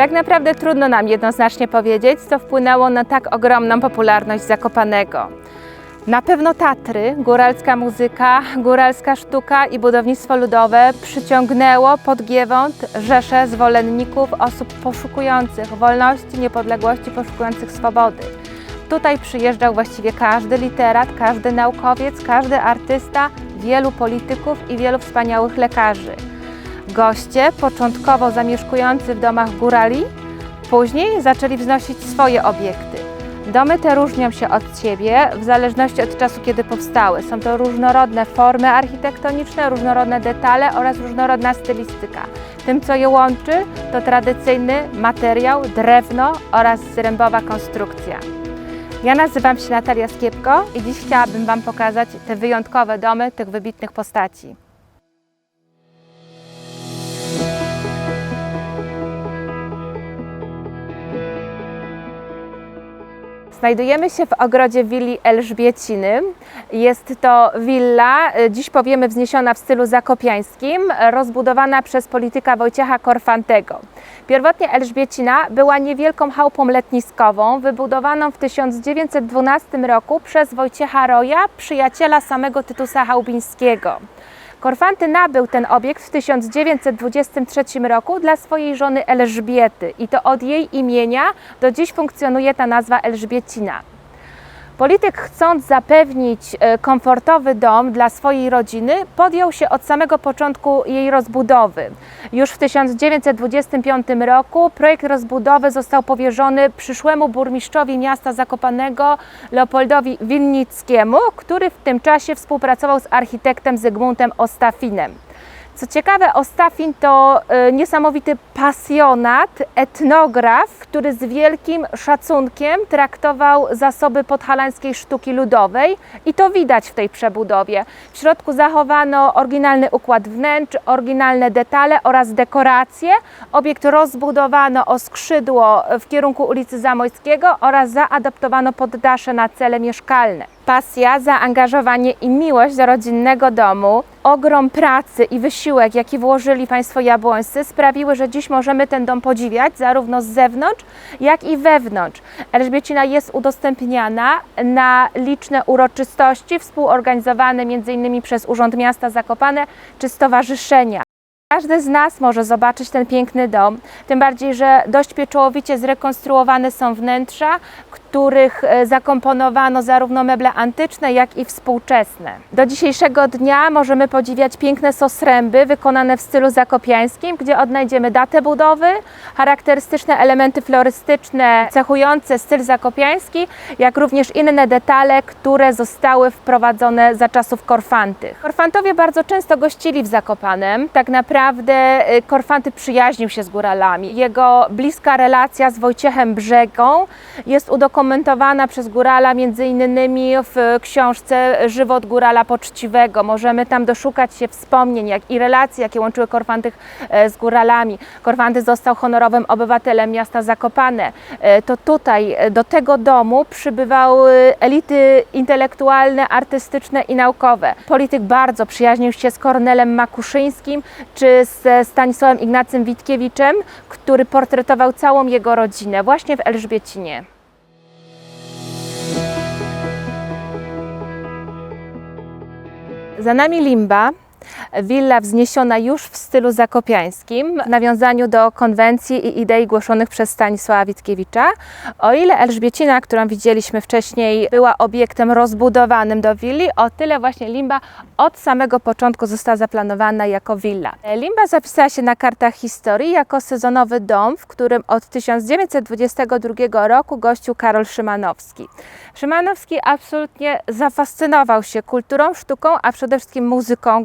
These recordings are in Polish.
Tak naprawdę trudno nam jednoznacznie powiedzieć, co wpłynęło na tak ogromną popularność Zakopanego. Na pewno Tatry, góralska muzyka, góralska sztuka i budownictwo ludowe przyciągnęło pod Giewont rzesze zwolenników, osób poszukujących wolności, niepodległości, poszukujących swobody. Tutaj przyjeżdżał właściwie każdy literat, każdy naukowiec, każdy artysta, wielu polityków i wielu wspaniałych lekarzy. Goście, początkowo zamieszkujący w domach górali, później zaczęli wznosić swoje obiekty. Domy te różnią się od siebie w zależności od czasu, kiedy powstały. Są to różnorodne formy architektoniczne, różnorodne detale oraz różnorodna stylistyka. Tym, co je łączy, to tradycyjny materiał, drewno oraz zrębowa konstrukcja. Ja nazywam się Natalia Skiepko i dziś chciałabym Wam pokazać te wyjątkowe domy tych wybitnych postaci. Znajdujemy się w ogrodzie willi Elżbieciny. Jest to willa, y, dziś powiemy wzniesiona w stylu zakopiańskim, rozbudowana przez polityka Wojciecha Korfantego. Pierwotnie Elżbiecina była niewielką chałupą letniskową, wybudowaną w 1912 roku przez Wojciecha Roja, przyjaciela samego Tytusa Chałubińskiego. Korfanty nabył ten obiekt w 1923 roku dla swojej żony Elżbiety i to od jej imienia do dziś funkcjonuje ta nazwa Elżbiecina. Polityk, chcąc zapewnić e, komfortowy dom dla swojej rodziny, podjął się od samego początku jej rozbudowy. Już w 1925 roku projekt rozbudowy został powierzony przyszłemu burmistrzowi miasta Zakopanego Leopoldowi Winnickiemu, który w tym czasie współpracował z architektem Zygmuntem Ostafinem. Co ciekawe, Ostafin to y, niesamowity pasjonat, etnograf, który z wielkim szacunkiem traktował zasoby podhalańskiej sztuki ludowej i to widać w tej przebudowie. W środku zachowano oryginalny układ wnętrz, oryginalne detale oraz dekoracje. Obiekt rozbudowano o skrzydło w kierunku ulicy Zamojskiego oraz zaadaptowano poddasze na cele mieszkalne pasja, zaangażowanie i miłość do rodzinnego domu, ogrom pracy i wysiłek, jaki włożyli Państwo jabłońscy, sprawiły, że dziś możemy ten dom podziwiać zarówno z zewnątrz, jak i wewnątrz. Elżbiecina jest udostępniana na liczne uroczystości współorganizowane m.in. przez Urząd Miasta Zakopane czy stowarzyszenia. Każdy z nas może zobaczyć ten piękny dom, tym bardziej, że dość pieczołowicie zrekonstruowane są wnętrza, których e, zakomponowano zarówno meble antyczne, jak i współczesne. Do dzisiejszego dnia możemy podziwiać piękne sosręby wykonane w stylu zakopiańskim, gdzie odnajdziemy datę budowy, charakterystyczne elementy florystyczne cechujące styl zakopiański, jak również inne detale, które zostały wprowadzone za czasów Korfantych. Korfantowie bardzo często gościli w Zakopanem. Tak naprawdę y, Korfanty przyjaźnił się z góralami. Jego bliska relacja z Wojciechem Brzegą jest udokumentowana przez górala między innymi w książce Żywot górala poczciwego. Możemy tam doszukać się wspomnień jak i relacji, jakie łączyły Korfantych e, z góralami. Korfanty został honorowym obywatelem miasta Zakopane. E, To tutaj e, do tego domu przybywały elity intelektualne, artystyczne i naukowe. Polityk bardzo przyjaźnił się z Kornelem Makuszyńskim czy ze Stanisławem Ignacym Witkiewiczem, który portretował całą jego rodzinę właśnie w Elżbiecinie. Za nami Limba, willa wzniesiona już w stylu zakopiańskim, w nawiązaniu do konwencji i idei głoszonych przez Stanisława Witkiewicza. O ile Elżbiecina, którą widzieliśmy wcześniej, była obiektem rozbudowanym do willi, o tyle właśnie Limba od samego początku została zaplanowana jako willa. Limba zapisała się na kartach historii jako sezonowy dom, w którym od 1922 roku gościł Karol Szymanowski. Szymanowski absolutnie zafascynował się kulturą, sztuką, a przede wszystkim muzyką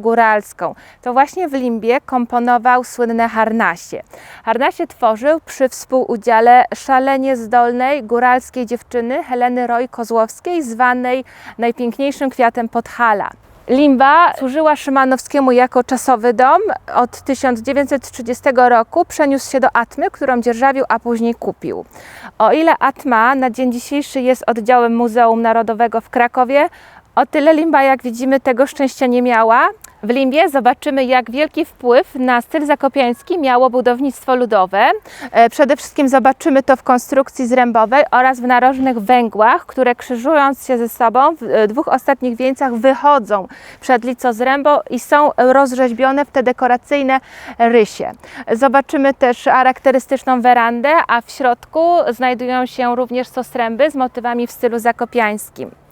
To właśnie w Limbie komponował słynne harnasie. Harnasie tworzył przy współudziale szalenie zdolnej góralskiej dziewczyny Heleny Roy Kozłowskiej, zwanej najpiękniejszym kwiatem Podhala. Limba służyła Szymanowskiemu jako czasowy dom. Od 1930 roku przeniósł się do Atmy, którą dzierżawił, a później kupił. O ile Atma na dzień dzisiejszy jest oddziałem Muzeum Narodowego w Krakowie, O tyle Limba, jak widzimy, tego szczęścia nie miała. W Limbie zobaczymy, jak wielki wpływ na styl zakopiański miało budownictwo ludowe. E, Przede wszystkim zobaczymy to w konstrukcji zrębowej oraz w narożnych węgłach, które krzyżując się ze sobą w e, dwóch ostatnich wieńcach wychodzą przed lico zrębo i są rozrzeźbione w te dekoracyjne rysie. Zobaczymy też charakterystyczną werandę, a w środku znajdują się również sostręby z motywami w stylu zakopiańskim.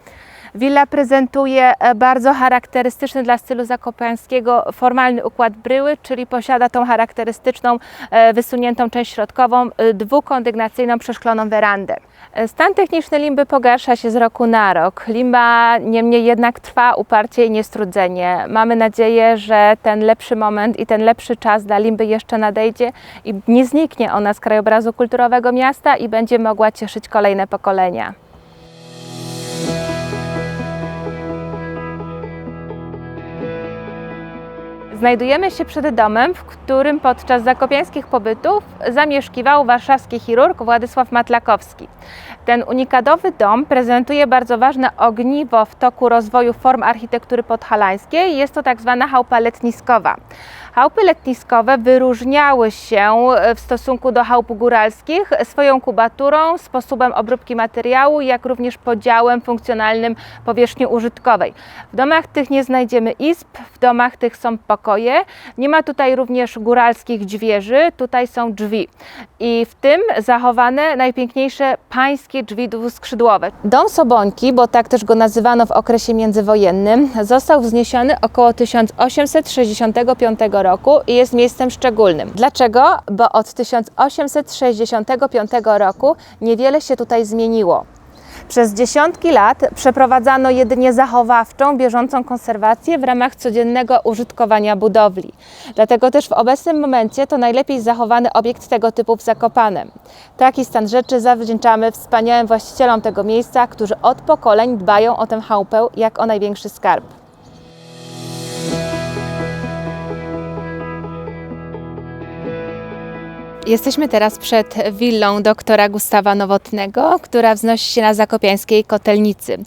Willa prezentuje e, bardzo charakterystyczny dla stylu zakopiańskiego formalny układ bryły, czyli posiada tą charakterystyczną e, wysuniętą część środkową, e, dwukondygnacyjną przeszkloną werandę. Stan techniczny limby pogarsza się z roku na rok. Limba niemniej jednak trwa uparcie i niestrudzenie. Mamy nadzieję, że ten lepszy moment i ten lepszy czas dla limby jeszcze nadejdzie i nie zniknie ona z krajobrazu kulturowego miasta i będzie mogła cieszyć kolejne pokolenia. Znajdujemy się przed domem, w którym podczas zakopiańskich pobytów zamieszkiwał warszawski chirurg Władysław Matlakowski. Ten unikatowy dom prezentuje bardzo ważne ogniwo w toku rozwoju form architektury podhalańskiej. Jest to tak zwana chałupa letniskowa. Chałupy letniskowe wyróżniały się w stosunku do chałup góralskich swoją kubaturą, sposobem obróbki materiału, jak również podziałem funkcjonalnym powierzchni użytkowej. W domach tych nie znajdziemy izb, w domach tych są pokoje. Nie ma tutaj również góralskich dźwierzy, tutaj są drzwi. I w tym zachowane najpiękniejsze pańskie drzwi dwuskrzydłowe. Dom Sobońki, bo tak też go nazywano w okresie międzywojennym, został wzniesiony około 1865 roku i jest miejscem szczególnym. Dlaczego? Bo od 1865 roku niewiele się tutaj zmieniło. Przez dziesiątki lat przeprowadzano jedynie zachowawczą, bieżącą konserwację w ramach codziennego użytkowania budowli. Dlatego też w obecnym momencie to najlepiej zachowany obiekt tego typu w Zakopanem. Taki stan rzeczy zawdzięczamy wspaniałym właścicielom tego miejsca, którzy od pokoleń dbają o tę chałupę jak o największy skarb. Jesteśmy teraz przed willą doktora Gustawa Nowotnego, która wznosi się na zakopiańskiej Kotelnicy.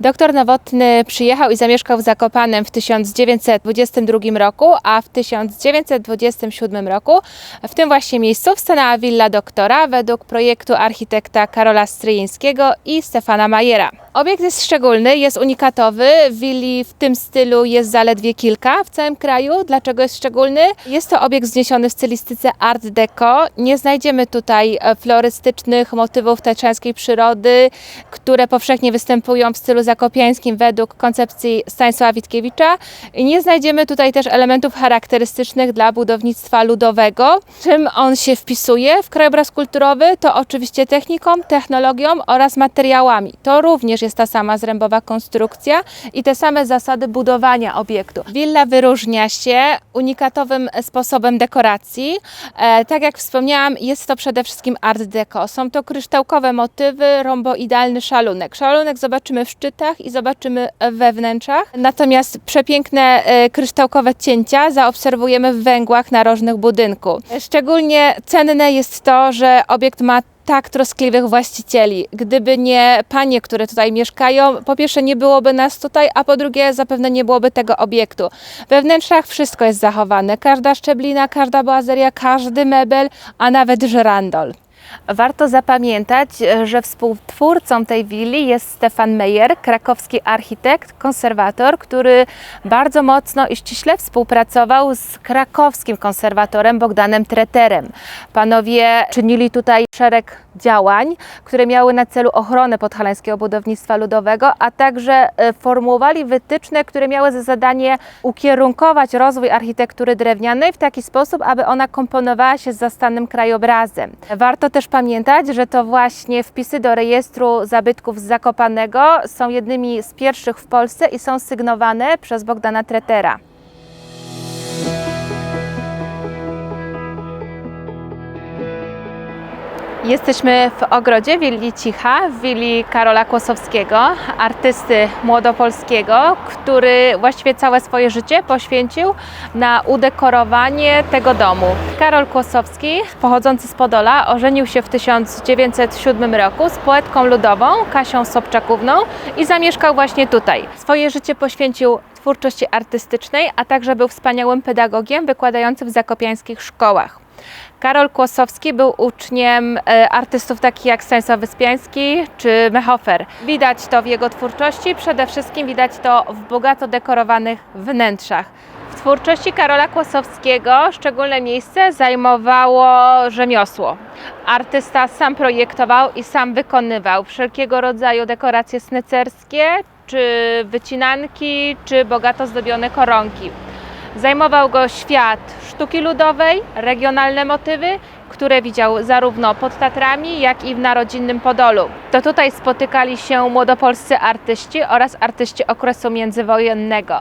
Doktor Nowotny przyjechał i zamieszkał w Zakopanem w 1922 roku, a w 1927 roku w tym właśnie miejscu wstanęła willa doktora według projektu architekta Karola Stryjeńskiego i Stefana Majera. Obiekt jest szczególny, jest unikatowy. Willi w tym stylu jest zaledwie kilka w całym kraju. Dlaczego jest szczególny? Jest to obiekt wzniesiony w stylistyce Art Deco. Nie znajdziemy tutaj e, florystycznych motywów tatrzańskiej przyrody, które powszechnie występują w stylu zakopiańskim według koncepcji Stanisława Witkiewicza. Nie znajdziemy tutaj też elementów charakterystycznych dla budownictwa ludowego. Czym on się wpisuje w krajobraz kulturowy? To oczywiście techniką, technologią oraz materiałami. To również jest ta sama zrębowa konstrukcja i te same zasady budowania obiektu. Willa wyróżnia się unikatowym sposobem dekoracji. E, tak jak wspomniałam, jest to przede wszystkim art deco. Są to kryształkowe motywy, romboidalny szalunek. Szalunek zobaczymy w szczytach i zobaczymy we wnętrzach. Natomiast przepiękne e, kryształkowe cięcia zaobserwujemy w węgłach narożnych budynku. Szczególnie cenne jest to, że obiekt ma tak troskliwych właścicieli. Gdyby nie panie, które tutaj mieszkają, po pierwsze nie byłoby nas tutaj, a po drugie zapewne nie byłoby tego obiektu. We wnętrzach wszystko jest zachowane. Każda szczeblina, każda boazeria, każdy mebel, a nawet żyrandol. Warto zapamiętać, że współtwórcą tej willi jest Stefan Meyer, krakowski architekt, konserwator, który bardzo mocno i ściśle współpracował z krakowskim konserwatorem Bogdanem Treterem. Panowie czynili tutaj szereg działań, które miały na celu ochronę podhalańskiego budownictwa ludowego, a także e, formułowali wytyczne, które miały za zadanie ukierunkować rozwój architektury drewnianej w taki sposób, aby ona komponowała się z zastanym krajobrazem. Warto też pamiętać, że to właśnie wpisy do rejestru zabytków z Zakopanego są jednymi z pierwszych w Polsce i są sygnowane przez Bogdana Tretera. Jesteśmy w ogrodzie willi Cicha, w willi Karola Kłosowskiego, artysty młodopolskiego, który właściwie całe swoje życie poświęcił na udekorowanie tego domu. Karol Kłosowski, pochodzący z Podola, ożenił się w 1907 roku z poetką ludową Kasią Sobczakówną i zamieszkał właśnie tutaj. Swoje życie poświęcił twórczości artystycznej, a także był wspaniałym pedagogiem wykładającym w zakopiańskich szkołach. Karol Kłosowski był uczniem e, artystów takich jak Stanisław Wyspiański czy Mehofer. Widać to w jego twórczości, przede wszystkim widać to w bogato dekorowanych wnętrzach. W twórczości Karola Kłosowskiego szczególne miejsce zajmowało rzemiosło. Artysta sam projektował i sam wykonywał wszelkiego rodzaju dekoracje snycerskie, czy wycinanki, czy bogato zdobione koronki. Zajmował go świat sztuki ludowej, regionalne motywy, które widział zarówno pod Tatrami, jak i w narodzinnym Podolu. To tutaj spotykali się młodopolscy artyści oraz artyści okresu międzywojennego.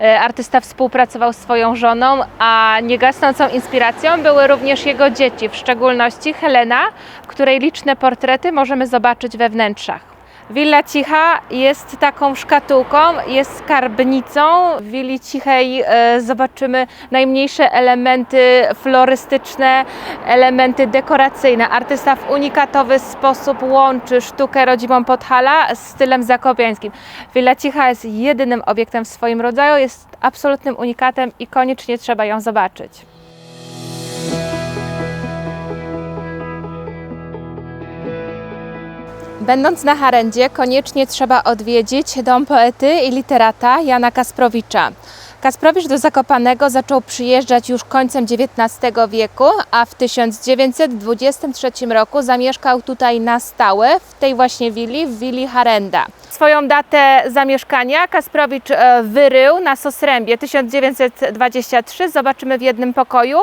E, Artysta współpracował z swoją żoną, a niegasnącą inspiracją były również jego dzieci, w szczególności Helena, której liczne portrety możemy zobaczyć we wnętrzach. Willa Cicha jest taką szkatułką, jest skarbnicą. W Willi Cichej e, zobaczymy najmniejsze elementy florystyczne, elementy dekoracyjne. Artysta w unikatowy sposób łączy sztukę rodzimą Podhala z stylem zakopiańskim. Willa Cicha jest jedynym obiektem w swoim rodzaju, jest absolutnym unikatem i koniecznie trzeba ją zobaczyć. Będąc na Harendzie, koniecznie trzeba odwiedzić dom poety i literata Jana Kasprowicza. Kasprowicz do Zakopanego zaczął przyjeżdżać już końcem XIX wieku, a w 1923 roku zamieszkał tutaj na stałe, w tej właśnie willi, w willi Harenda. Swoją datę zamieszkania Kasprowicz e, wyrył na Sosrębie 1923, zobaczymy w jednym pokoju.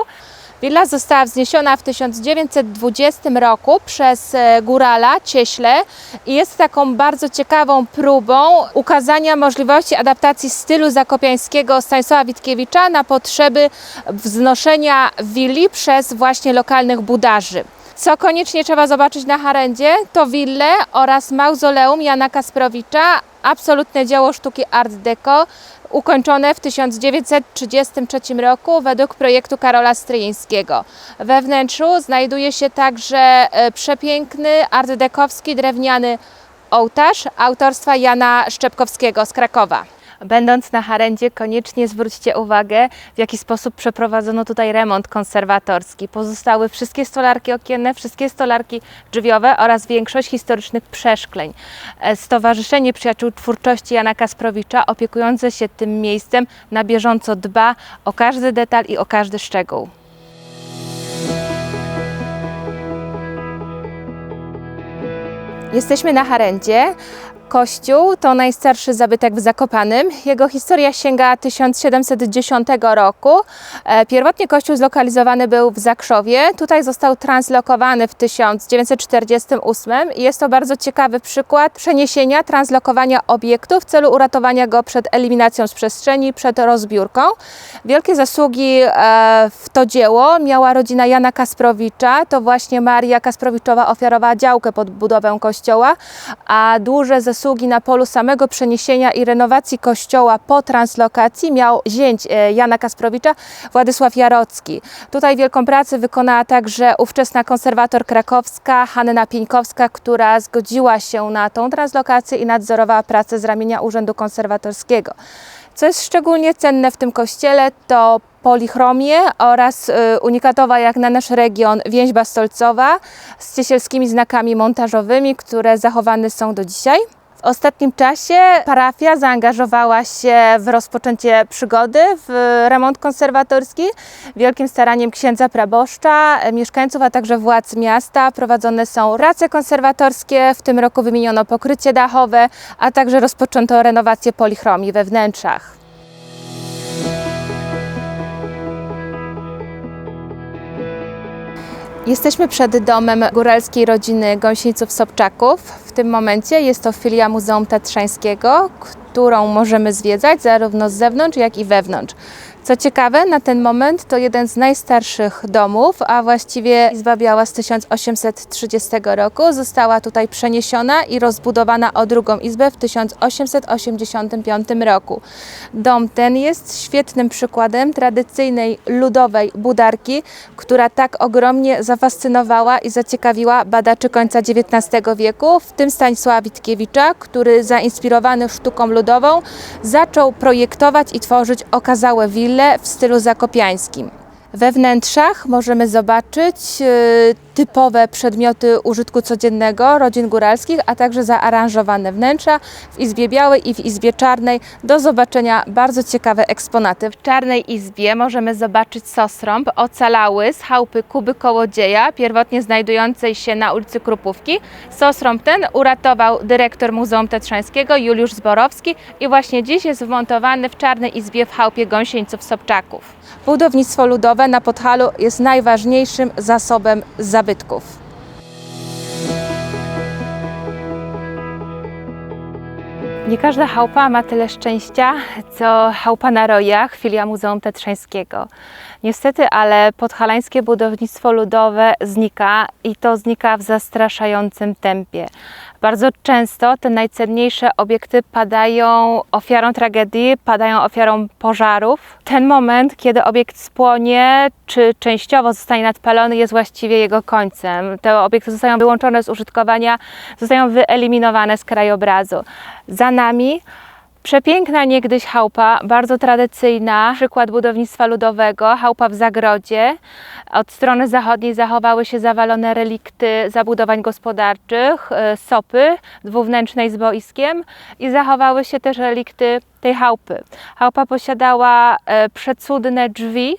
Willa została wzniesiona w 1920 roku przez e, górala Cieśle i jest taką bardzo ciekawą próbą ukazania możliwości adaptacji stylu zakopiańskiego Stanisława Witkiewicza na potrzeby wznoszenia willi przez właśnie lokalnych budarzy. Co koniecznie trzeba zobaczyć na Harendzie, to willę oraz mauzoleum Jana Kasprowicza, absolutne dzieło sztuki Art Deco, ukończone w 1933 roku według projektu Karola Stryjeńskiego. We wnętrzu znajduje się także e, przepiękny artdekowski drewniany ołtarz autorstwa Jana Szczepkowskiego z Krakowa. Będąc na Harendzie, koniecznie zwróćcie uwagę, w jaki sposób przeprowadzono tutaj remont konserwatorski. Pozostały wszystkie stolarki okienne, wszystkie stolarki drzwiowe oraz większość historycznych przeszkleń. E, Stowarzyszenie Przyjaciół Twórczości Jana Kasprowicza, opiekujące się tym miejscem, na bieżąco dba o każdy detal i o każdy szczegół. Jesteśmy na Harendzie. Kościół to najstarszy zabytek w Zakopanym. Jego historia sięga 1710 roku. E, Pierwotnie kościół zlokalizowany był w Zakrzowie. Tutaj został translokowany w 1948 i jest to bardzo ciekawy przykład przeniesienia, translokowania obiektu w celu uratowania go przed eliminacją z przestrzeni, przed rozbiórką. Wielkie zasługi e, w to dzieło miała rodzina Jana Kasprowicza. To właśnie Maria Kasprowiczowa ofiarowała działkę pod budowę kościoła, a duże zasługi na polu samego przeniesienia i renowacji kościoła po translokacji miał zięć e, Jana Kasprowicza, Władysław Jarocki. Tutaj wielką pracę wykonała także ówczesna konserwator krakowska Hanna Pieńkowska, która zgodziła się na tą translokację i nadzorowała pracę z ramienia Urzędu Konserwatorskiego. Co jest szczególnie cenne w tym kościele, to polichromie oraz y, unikatowa jak na nasz region więźba stolcowa z ciesielskimi znakami montażowymi, które zachowane są do dzisiaj. W ostatnim czasie parafia zaangażowała się w rozpoczęcie przygody w remont konserwatorski. Wielkim staraniem księdza praboszcza, mieszkańców, a także władz miasta prowadzone są race konserwatorskie. W tym roku wymieniono pokrycie dachowe, a także rozpoczęto renowację polichromii we wnętrzach. Jesteśmy przed domem góralskiej rodziny Gąsieńców-Sobczaków. W tym momencie jest to filia Muzeum Tatrzańskiego, którą możemy zwiedzać zarówno z zewnątrz, jak i wewnątrz. Co ciekawe, na ten moment to jeden z najstarszych domów, a właściwie Izba Biała z 1830 roku została tutaj przeniesiona i rozbudowana o drugą izbę w 1885 roku. Dom ten jest świetnym przykładem tradycyjnej ludowej budarki, która tak ogromnie zafascynowała i zaciekawiła badaczy końca XIX wieku, w tym Stanisława Witkiewicza, który zainspirowany sztuką ludową zaczął projektować i tworzyć okazałe wille w stylu zakopiańskim. We wnętrzach możemy zobaczyć e, typowe przedmioty użytku codziennego rodzin góralskich, a także zaaranżowane wnętrza w Izbie Białej i w Izbie Czarnej. Do zobaczenia bardzo ciekawe eksponaty. W Czarnej Izbie możemy zobaczyć sosrąb ocalały z chałupy Kuby Kołodzieja, pierwotnie znajdującej się na ulicy Krupówki. Sosrąb ten uratował dyrektor Muzeum Tatrzańskiego Juliusz Zborowski i właśnie dziś jest wmontowany w Czarnej Izbie w chałupie Gąsieńców Sobczaków. Budownictwo ludowe na Podhalu jest najważniejszym zasobem zabytków. Nie każda chałupa ma tyle szczęścia, co chałupa na rojach, filia Muzeum Tatrzańskiego. Niestety, ale podhalańskie budownictwo ludowe znika i to znika w zastraszającym tempie. Bardzo często te najcenniejsze obiekty padają ofiarą tragedii, padają ofiarą pożarów. Ten moment, kiedy obiekt spłonie, czy częściowo zostanie nadpalony, jest właściwie jego końcem. Te obiekty zostają wyłączone z użytkowania, zostają wyeliminowane z krajobrazu. Za nami Przepiękna niegdyś chałupa, bardzo tradycyjna, przykład budownictwa ludowego, chałupa w zagrodzie. Od strony zachodniej zachowały się zawalone relikty zabudowań gospodarczych, e, sopy dwuwnętrznej z boiskiem i zachowały się też relikty tej chałupy. Chałupa posiadała e, przecudne drzwi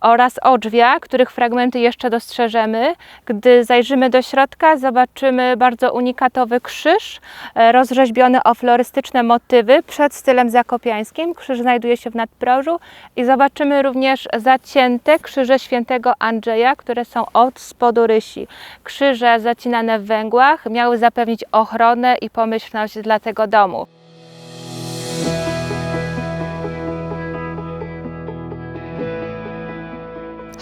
oraz odrzwia, których fragmenty jeszcze dostrzeżemy. Gdy zajrzymy do środka, zobaczymy bardzo unikatowy krzyż e, rozrzeźbiony o florystyczne motywy przed stylem zakopiańskim. Krzyż znajduje się w nadprożu i zobaczymy również zacięte krzyże świętego Andrzeja, które są od spodu rysi. Krzyże zacinane w węgłach miały zapewnić ochronę i pomyślność dla tego domu.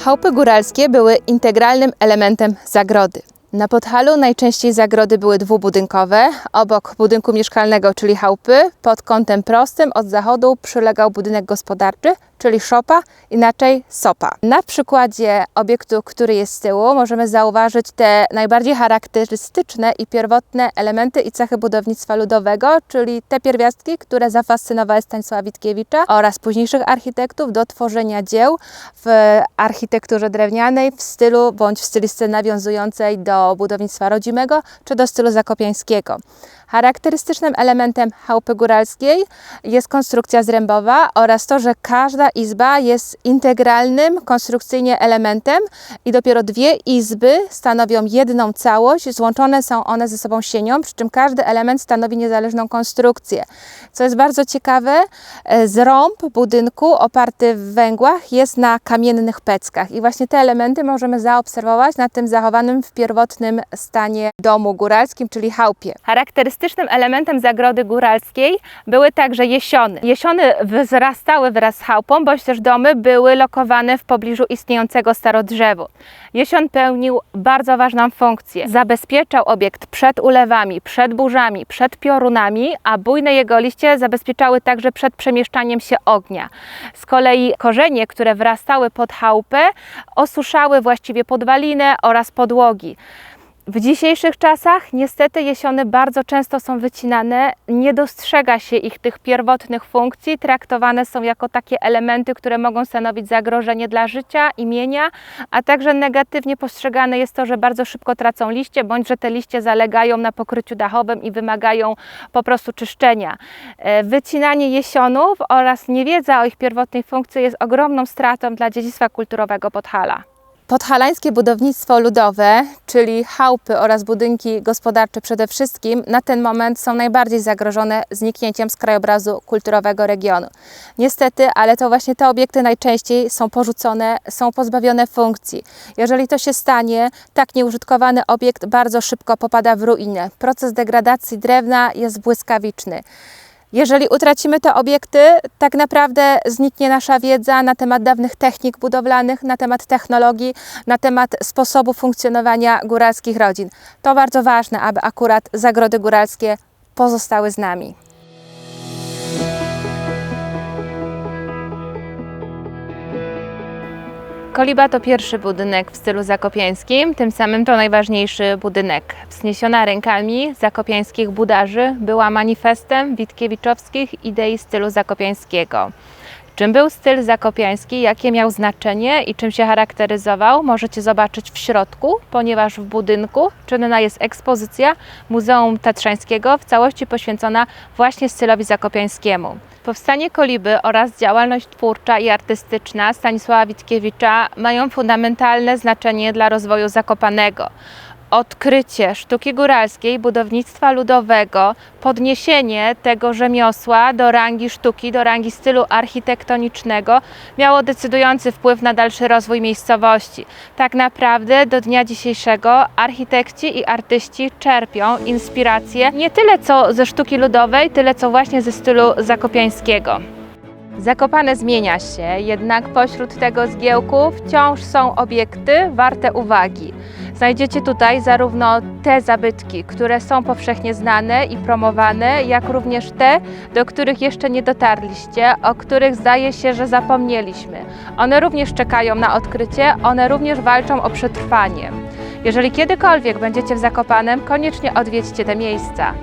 Chałupy góralskie były integralnym elementem zagrody. Na Podhalu najczęściej zagrody były dwubudynkowe. Obok budynku mieszkalnego, czyli chałupy, pod kątem prostym od zachodu przylegał budynek gospodarczy, czyli szopa, inaczej sopa. Na przykładzie obiektu, który jest z tyłu, możemy zauważyć te najbardziej charakterystyczne i pierwotne elementy i cechy budownictwa ludowego, czyli te pierwiastki, które zafascynowały Stanisława Witkiewicza oraz późniejszych architektów do tworzenia dzieł w architekturze drewnianej w stylu bądź w stylistyce nawiązującej do budownictwa rodzimego czy do stylu zakopiańskiego. Charakterystycznym elementem chałupy góralskiej jest konstrukcja zrębowa oraz to, że każda izba jest integralnym konstrukcyjnie elementem i dopiero dwie izby stanowią jedną całość, złączone są one ze sobą sienią, przy czym każdy element stanowi niezależną konstrukcję. Co jest bardzo ciekawe, e, zrąb budynku oparty w węgłach jest na kamiennych peckach i właśnie te elementy możemy zaobserwować na tym zachowanym w pierwotnym stanie domu góralskim, czyli chałupie. Charakterystycznym elementem zagrody góralskiej były także jesiony. Jesiony wzrastały wraz z chałupą, bądź też domy były lokowane w pobliżu istniejącego starodrzewu. Jesion pełnił bardzo ważną funkcję. Zabezpieczał obiekt przed ulewami, przed burzami, przed piorunami, a bujne jego liście zabezpieczały także przed przemieszczaniem się ognia. Z kolei korzenie, które wrastały pod chałupę, osuszały właściwie podwalinę oraz podłogi. W dzisiejszych czasach niestety jesiony bardzo często są wycinane, nie dostrzega się ich tych pierwotnych funkcji, traktowane są jako takie elementy, które mogą stanowić zagrożenie dla życia, imienia, a także negatywnie postrzegane jest to, że bardzo szybko tracą liście, bądź że te liście zalegają na pokryciu dachowym i wymagają po prostu czyszczenia. E, Wycinanie jesionów oraz niewiedza o ich pierwotnej funkcji jest ogromną stratą dla dziedzictwa kulturowego Podhala. Podhalańskie budownictwo ludowe, czyli chałupy oraz budynki gospodarcze przede wszystkim, na ten moment są najbardziej zagrożone zniknięciem z krajobrazu kulturowego regionu. Niestety, ale to właśnie te obiekty najczęściej są porzucone, są pozbawione funkcji. Jeżeli to się stanie, tak nieużytkowany obiekt bardzo szybko popada w ruinę. Proces degradacji drewna jest błyskawiczny. Jeżeli utracimy te obiekty, tak naprawdę zniknie nasza wiedza na temat dawnych technik budowlanych, na temat technologii, na temat sposobu funkcjonowania góralskich rodzin. To bardzo ważne, aby akurat zagrody góralskie pozostały z nami. Koliba to pierwszy budynek w stylu zakopiańskim, tym samym to najważniejszy budynek. Wzniesiona rękami zakopiańskich budarzy była manifestem witkiewiczowskich idei stylu zakopiańskiego. Czym był styl zakopiański, jakie miał znaczenie i czym się charakteryzował, możecie zobaczyć w środku, ponieważ w budynku czynna jest ekspozycja Muzeum Tatrzańskiego, w całości poświęcona właśnie stylowi zakopiańskiemu. Powstanie Koliby oraz działalność twórcza i artystyczna Stanisława Witkiewicza mają fundamentalne znaczenie dla rozwoju Zakopanego. Odkrycie sztuki góralskiej, budownictwa ludowego, podniesienie tego rzemiosła do rangi sztuki, do rangi stylu architektonicznego miało decydujący wpływ na dalszy rozwój miejscowości. Tak naprawdę do dnia dzisiejszego architekci i artyści czerpią inspirację nie tyle co ze sztuki ludowej, tyle co właśnie ze stylu zakopiańskiego. Zakopane zmienia się, jednak pośród tego zgiełku wciąż są obiekty warte uwagi. Znajdziecie tutaj zarówno te zabytki, które są powszechnie znane i promowane, jak również te, do których jeszcze nie dotarliście, o których zdaje się, że zapomnieliśmy. One również czekają na odkrycie, one również walczą o przetrwanie. Jeżeli kiedykolwiek będziecie w Zakopanem, koniecznie odwiedźcie te miejsca.